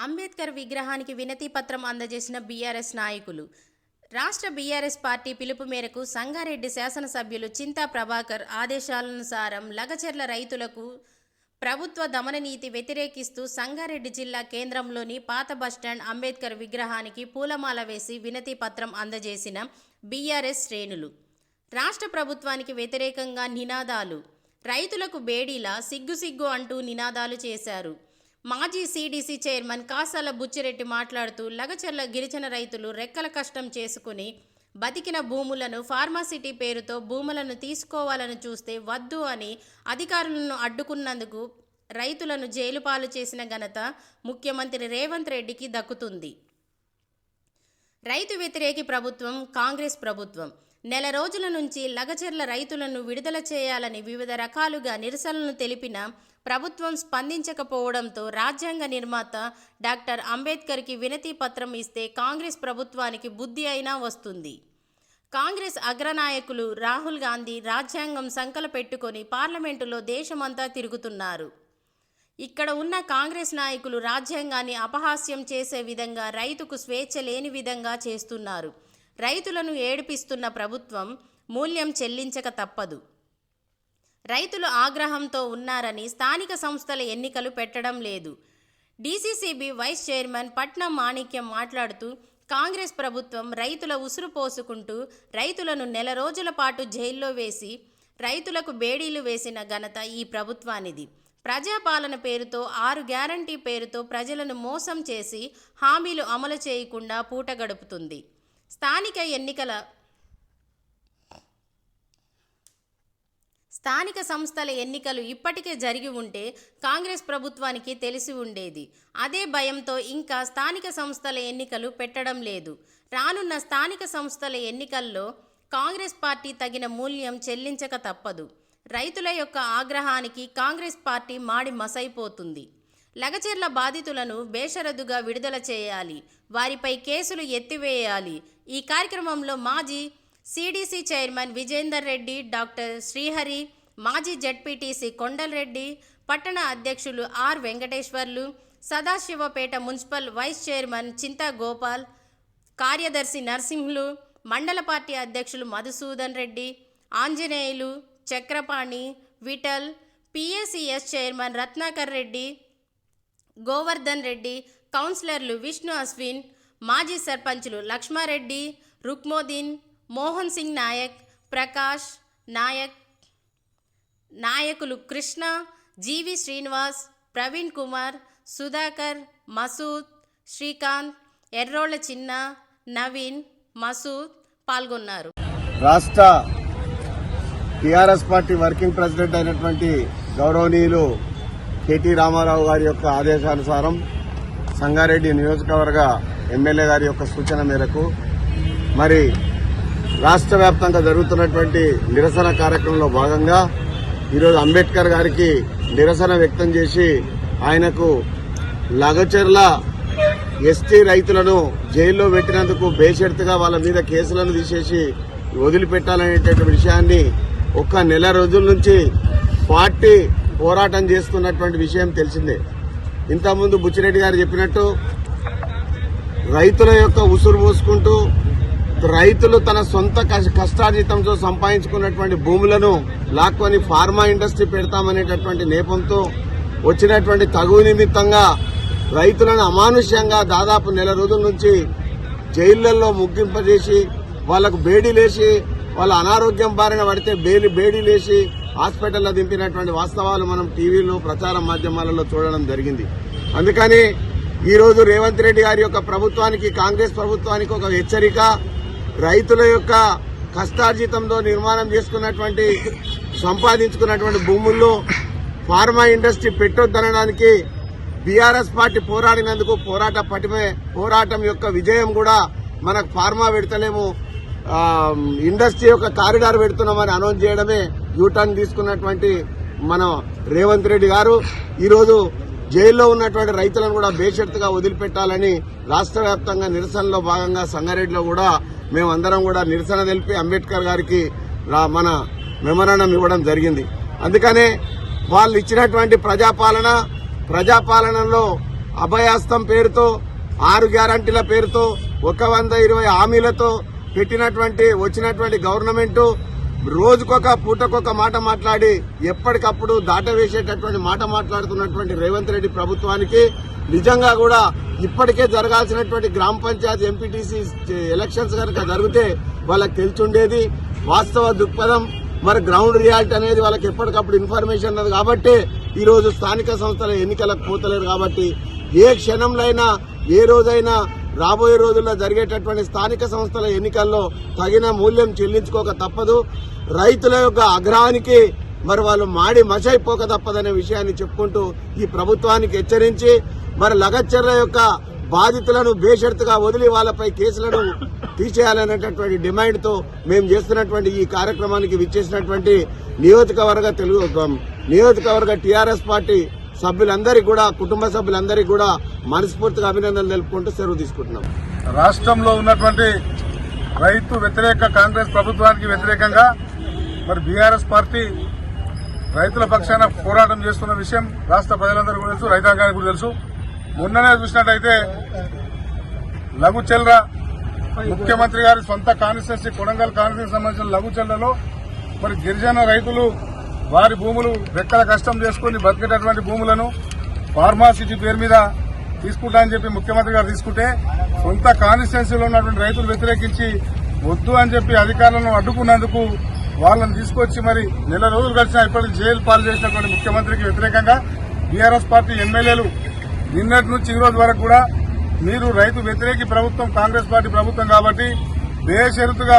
అంబేద్కర్ విగ్రహానికి వినతి పత్రం అందజేసిన బీఆర్ఎస్ నాయకులు. రాష్ట్ర బీఆర్ఎస్ పార్టీ పిలుపు మేరకు సంగారెడ్డి శాసనసభ్యులు చింతా ప్రభాకర్ ఆదేశాలనుసారం లగచెర్ల రైతులకు ప్రభుత్వ దమన నీతి వ్యతిరేకిస్తూ సంగారెడ్డి జిల్లా కేంద్రంలోని పాత బస్టాండ్ అంబేద్కర్ విగ్రహానికి పూలమాల వేసి వినతి పత్రం అందజేసిన బీఆర్ఎస్ శ్రేణులు. రాష్ట్ర ప్రభుత్వానికి వ్యతిరేకంగా నినాదాలు. రైతులకు బేడీలా సిగ్గు సిగ్గు అంటూ నినాదాలు చేశారు. మాజీ సీడీసీ చైర్మన్ కాసాల బుచ్చిరెడ్డి మాట్లాడుతూ లగచర్ల గిరిజన రైతులు రెక్కల కష్టం చేసుకుని బతికిన భూములను ఫార్మాసిటీ పేరుతో భూములను తీసుకోవాలని చూస్తే వద్దు అని అధికారులను అడ్డుకున్నందుకు రైతులను జైలు పాలు చేసిన ఘనత ముఖ్యమంత్రి రేవంత్ రెడ్డికి దక్కుతుంది. రైతు వ్యతిరేకి ప్రభుత్వం కాంగ్రెస్ ప్రభుత్వం. నెల రోజుల నుంచి లగచెర్ల రైతులను విడుదల చేయాలని వివిధ రకాలుగా నిరసనలు తెలిపిన ప్రభుత్వం స్పందించకపోవడంతో రాజ్యాంగ నిర్మాత డాక్టర్ అంబేద్కర్కి వినతి పత్రం ఇస్తే కాంగ్రెస్ ప్రభుత్వానికి బుద్ధి అయినా వస్తుంది. కాంగ్రెస్ అగ్రనాయకులు రాహుల్ గాంధీ రాజ్యాంగం సంకల పెట్టుకొని పార్లమెంటులో దేశమంతా తిరుగుతున్నారు. ఇక్కడ ఉన్న కాంగ్రెస్ నాయకులు రాజ్యాంగాన్ని అపహాస్యం చేసే విధంగా రైతుకు స్వేచ్ఛ లేని విధంగా చేస్తున్నారు. రైతులను ఏడిపిస్తున్న ప్రభుత్వం మూల్యం చెల్లించక తప్పదు. రైతులు ఆగ్రహంతో ఉన్నారని స్థానిక సంస్థల ఎన్నికలు పెట్టడం లేదు. డీసీసీబీ వైస్ చైర్మన్ పట్నం మాణిక్యం మాట్లాడుతూ కాంగ్రెస్ ప్రభుత్వం రైతుల ఉసురు పోసుకుంటూ రైతులను నెల రోజుల పాటు జైల్లో వేసి రైతులకు బేడీలు వేసిన ఘనత ఈ ప్రభుత్వానిది. ప్రజాపాలన పేరుతో ఆరు గ్యారంటీ పేరుతో ప్రజలను మోసం చేసి హామీలు అమలు చేయకుండా పూట గడుపుతుంది. స్థానిక ఎన్నికల స్థానిక సంస్థల ఎన్నికలు ఇప్పటికే జరిగి ఉంటే కాంగ్రెస్ ప్రభుత్వానికి తెలిసి ఉండేది. అదే భయంతో ఇంకా స్థానిక సంస్థల ఎన్నికలు పెట్టడం లేదు. రానున్న స్థానిక సంస్థల ఎన్నికల్లో కాంగ్రెస్ పార్టీ తగిన మూల్యం చెల్లించక తప్పదు. రైతుల యొక్క ఆగ్రహానికి కాంగ్రెస్ పార్టీ మాడి మసైపోతుంది. లగచెర్ల బాధితులను బేషరద్దుగా విడుదల చేయాలి. వారిపై కేసులు ఎత్తివేయాలి. ఈ కార్యక్రమంలో మాజీ CDC chairman Vijender Reddy doctor Srihari మాజీ జడ్పీటీసీ కొండలరెడ్డి పట్టణ అధ్యక్షులు R Venkateswarlu Sadasivapet municipal vice chairman Chinta Gopal కార్యదర్శి నర్సింహులు మండల పార్టీ అధ్యక్షులు మధుసూదన్ రెడ్డి ఆంజనేయులు చక్రపాణి విఠల్ పిఎసిఎస్ చైర్మన్ రత్నాకర్ రెడ్డి గోవర్ధన్ రెడ్డి కౌన్సిలర్లు విష్ణు అశ్విన్ మాజీ సర్పంచులు లక్ష్మారెడ్డి రుక్మోదీన్ మోహన్ సింగ్ నాయక్ ప్రకాష్ నాయక్ నాయకులు కృష్ణ జీవి శ్రీనివాస్ ప్రవీణ్ కుమార్ సుధాకర్ మసూద్ శ్రీకాంత్ ఎర్రోళ్ళ చిన్న నవీన్ మసూద్ పాల్గొన్నారు. రాష్ట్ర టిఆర్ఎస్ పార్టీ వర్కింగ్ ప్రెసిడెంట్ అయినటువంటి గౌరవనీయులు కేటీ రామారావు గారి యొక్క ఆదేశానుసారం సంగారెడ్డి నియోజకవర్గ ఎమ్మెల్యే గారి యొక్క సూచన మేరకు మరి రాష్ట్ర వ్యాప్తంగా జరుగుతున్నటువంటి నిరసన కార్యక్రమంలో భాగంగా ఈరోజు అంబేద్కర్ గారికి నిరసన వ్యక్తం చేసి ఆయనకు లగచెర్ల ఎస్టీ రైతులను జైల్లో పెట్టినందుకు బేషరతుగా వాళ్ళ మీద కేసులను తీసేసి వదిలిపెట్టాలనేటటువంటి విషయాన్ని ఒక్క నెల రోజుల నుంచి పార్టీ పోరాటం చేస్తున్నటువంటి విషయం తెలిసిందే. ఇంతకుముందు బుచ్చిరెడ్డి గారు చెప్పినట్టు రైతుల యొక్క ఉసురు పోసుకుంటూ రైతులు తన సొంత కష్ట- కష్టార్జితంతో సంపాదించుకున్నటువంటి భూములను లాక్కొని ఫార్మా ఇండస్ట్రీ పెడతామనేటటువంటి నేపంతో వచ్చినటువంటి తగు నిమిత్తంగా రైతులను అమానుష్యంగా దాదాపు నెల రోజుల నుంచి జైళ్ళలో ముగ్గింపజేసి వాళ్ళకు బేడీలేసి వాళ్ళ అనారోగ్యం బారిన పడితే బేలి బేడీలేసి హాస్పిటల్లో దింపినటువంటి వాస్తవాలు మనం టీవీలో ప్రచార మాధ్యమాలలో చూడడం జరిగింది. అందుకని ఈరోజు రేవంత్ రెడ్డి గారి యొక్క ప్రభుత్వానికి కాంగ్రెస్ ప్రభుత్వానికి ఒక హెచ్చరిక రైతుల యొక్క కష్టార్జితంతో నిర్మాణం చేసుకున్నటువంటి సంపాదించుకున్నటువంటి భూముల్లో ఫార్మా ఇండస్ట్రీ పెట్టొద్దనడానికి బీఆర్ఎస్ పార్టీ పోరాడినందుకు పోరాట పటిమే పోరాటం యొక్క విజయం కూడా మనకు ఫార్మా పెడతలేము ఇండస్ట్రీ యొక్క కారిడార్ పెడుతున్నామని అనౌన్స్ చేయడమే యూటర్న్ తీసుకున్నటువంటి మన రేవంత్ రెడ్డి గారు ఈరోజు జైల్లో ఉన్నటువంటి రైతులను కూడా బేషరతుగా వదిలిపెట్టాలని రాష్ట్ర వ్యాప్తంగా నిరసనలో భాగంగా సంగారెడ్డిలో కూడా మేమందరం కూడా నిరసన తెలిపి అంబేద్కర్ గారికి మన మెమరాండం ఇవ్వడం జరిగింది. అందుకనే వాళ్ళు ఇచ్చినటువంటి ప్రజాపాలన ప్రజాపాలనలో అభయాస్తం పేరుతో ఆరు గ్యారంటీల పేరుతో ఒక వంద ఇరవై హామీలతో పెట్టినటువంటి వచ్చినటువంటి గవర్నమెంటు రోజుకొక పూటకొక మాట మాట్లాడి ఎప్పటికప్పుడు దాటవేసేటటువంటి మాట మాట్లాడుతున్నటువంటి రేవంత్ రెడ్డి ప్రభుత్వానికి నిజంగా కూడా ఇప్పటికే జరగాల్సినటువంటి గ్రామ పంచాయతీ ఎంపీటీసీ ఎలక్షన్స్ కనుక జరిగితే వాళ్ళకి తెలిచుండేది వాస్తవ దృక్పథం మరి గ్రౌండ్ రియాలిటీ అనేది వాళ్ళకి ఎప్పటికప్పుడు ఇన్ఫర్మేషన్ ఉన్నది కాబట్టి ఈరోజు స్థానిక సంస్థల ఎన్నికలకు పోతలేరు కాబట్టి ఏ క్షణంలో అయినా ఏ రోజైనా రాబోయే రోజుల్లో జరిగేటటువంటి స్థానిక సంస్థల ఎన్నికల్లో తగిన మూల్యం చెల్లించుకోక తప్పదు. రైతుల యొక్క అగ్రహానికి మరి వాళ్ళు మాడి మసైపోక తప్పదనే విషయాన్ని చెప్పుకుంటూ ఈ ప్రభుత్వానికి హెచ్చరించి మరి లగచ్చర్ల యొక్క బాధితులను బేషరతుగా వదిలి వాళ్ళపై కేసులను తీసేయాలనేటటువంటి డిమాండ్తో మేము చేస్తున్నటువంటి ఈ కార్యక్రమానికి విచ్చేసినటువంటి నియోజకవర్గ తెలుగు నియోజకవర్గ టీఆర్ఎస్ పార్టీ సభ్యులందరికీ కూడా కుటుంబ సభ్యులందరికీ కూడా మనస్ఫూర్తిగా అభినందనలు తెలుపుకుంటూ సెలవు తీసుకుంటున్నాం. రాష్ట్రంలో ఉన్నటువంటి రైతు వ్యతిరేక కాంగ్రెస్ ప్రభుత్వానికి వ్యతిరేకంగా మరి బీఆర్ఎస్ పార్టీ రైతుల పక్షాన పోరాటం చేస్తున్న విషయం రాష్ట్ర ప్రజలందరూ కూడా తెలుసు రైతాంగానికి కూడా తెలుసు. మొన్ననే చూసినట్టయితే లఘు చెల్ర ముఖ్యమంత్రి గారి సొంత కాన్స్టిట్యున్సీ కొడంగల్ కాన్స్టిట్యూన్సీ సంబంధించిన లఘు చెల్లలో మరి గిరిజన రైతులు వారి భూములు రెక్కల కష్టం చేసుకుని బతికేటటువంటి భూములను ఫార్మాసిటీ పేరు మీద తీసుకుంటా అని చెప్పి ముఖ్యమంత్రి గారు తీసుకుంటే సొంత కాన్స్టిట్యున్సీలో ఉన్నటువంటి రైతులు వ్యతిరేకించి వద్దు అని చెప్పి అధికారులను అడ్డుకున్నందుకు వాళ్ళని తీసుకొచ్చి మరి నెల రోజులు గడిచినా ఇప్పటికి జైలు పాలు చేసినటువంటి ముఖ్యమంత్రికి వ్యతిరేకంగా బీఆర్ఎస్ పార్టీ ఎమ్మెల్యేలు నిన్నటి నుంచి ఈ రోజు వరకు కూడా మీరు రైతు వ్యతిరేకి ప్రభుత్వం కాంగ్రెస్ పార్టీ ప్రభుత్వం కాబట్టి బేషరతుగా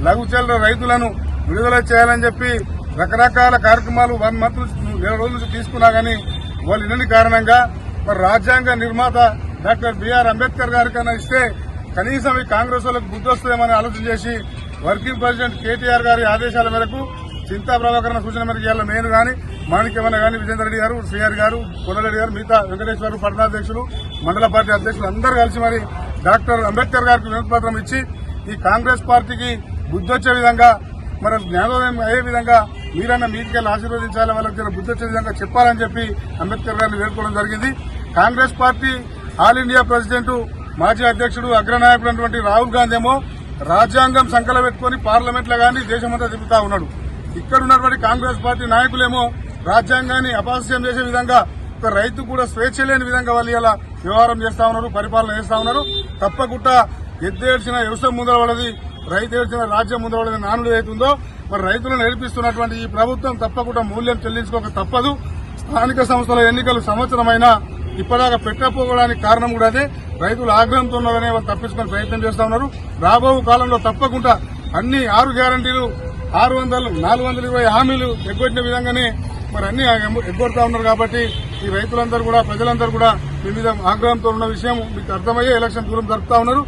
లఘుచల్ల రైతులను విడుదల చేయాలని చెప్పి రకరకాల కార్యక్రమాలు వన్ మంత్ నెల రోజుల నుంచి తీసుకున్నా గానీ వాళ్ళు ఇన్ని కారణంగా మరి రాజ్యాంగ నిర్మాత డాక్టర్ బిఆర్ అంబేద్కర్ గారికైనా ఇస్తే కనీసం ఈ కాంగ్రెస్ వాళ్ళకి బుద్ధి వస్తుందేమని ఆలోచన చేసి వర్కింగ్ ప్రెసిడెంట్ కేటీఆర్ గారి ఆదేశాల మేరకు చింతా ప్రభాకరణ సూచన మేరకు ఇవాళ నేను గాని మాణిక్యమన్న గాని విజేందర్ రెడ్డి గారు శ్రీఆర్ గారు కొల్లరెడ్డి గారు మిగతా వెంకటేశ్వర పట్టణాధ్యక్షులు మండల పార్టీ అధ్యక్షులు అందరూ కలిసి మరి డాక్టర్ అంబేద్కర్ గారికి వినతిపత్రం ఇచ్చి ఈ కాంగ్రెస్ పార్టీకి బుద్ధొచ్చే విధంగా మరి జ్ఞానోదయం అయ్యే విధంగా మీరన్న మీదికెళ్ళి ఆశీర్వదించాలి వాళ్ళకి జర బుద్ధి వచ్చే విధంగా చెప్పాలని చెప్పి అంబేద్కర్ గారిని వేడుకోవడం జరిగింది. Congress party all India president మాజీ అధ్యక్షుడు అగ్రనాయకుడు అయినటువంటి రాహుల్ గాంధీ ఏమో రాజ్యాంగం సంకల పెట్టుకుని పార్లమెంట్లో గానీ దేశమంతా తిప్పుతా ఉన్నాడు. ఇక్కడ ఉన్నటువంటి కాంగ్రెస్ పార్టీ నాయకులేమో రాజ్యాంగాన్ని అపహాస్యం చేసే విధంగా ఒక రైతు కూడా స్వేచ్ఛ లేని విధంగా వాళ్ళు ఇలా వ్యవహారం చేస్తా ఉన్నారు పరిపాలన చేస్తా ఉన్నారు. తప్పకుండా ఎద్దేడ్చిన వ్యవసాయం ముందరపడది రైతు ఏడ్చిన రాజ్యం ముందరపడది నానుడు అవుతుందో మరి రైతులను నేర్పిస్తున్నటువంటి ఈ ప్రభుత్వం తప్పకుండా మూల్యం చెల్లించుకోక తప్పదు. స్థానిక సంస్థల ఎన్నికలు సంవత్సరమైనా ఇప్పటిదాకా పెట్టకపోవడానికి కారణం కూడా అదే. రైతులు ఆగ్రహంతో ఉన్నారనే వాళ్ళు తప్పించుకునే ప్రయత్నం చేస్తా ఉన్నారు. రాబో కాలంలో తప్పకుండా అన్ని ఆరు గ్యారంటీలు ఆరు వందలు నాలుగు వందల ఇరవై హామీలు ఎగ్గొట్టిన విధంగానే మరి అన్ని ఎగ్గొడతా ఉన్నారు కాబట్టి ఈ రైతులందరూ కూడా ప్రజలందరూ కూడా మీ మీద ఆగ్రహంతో ఉన్న విషయం మీకు అర్థమయ్యే ఎలక్షన్ దూరం జరుపుతా ఉన్నారు.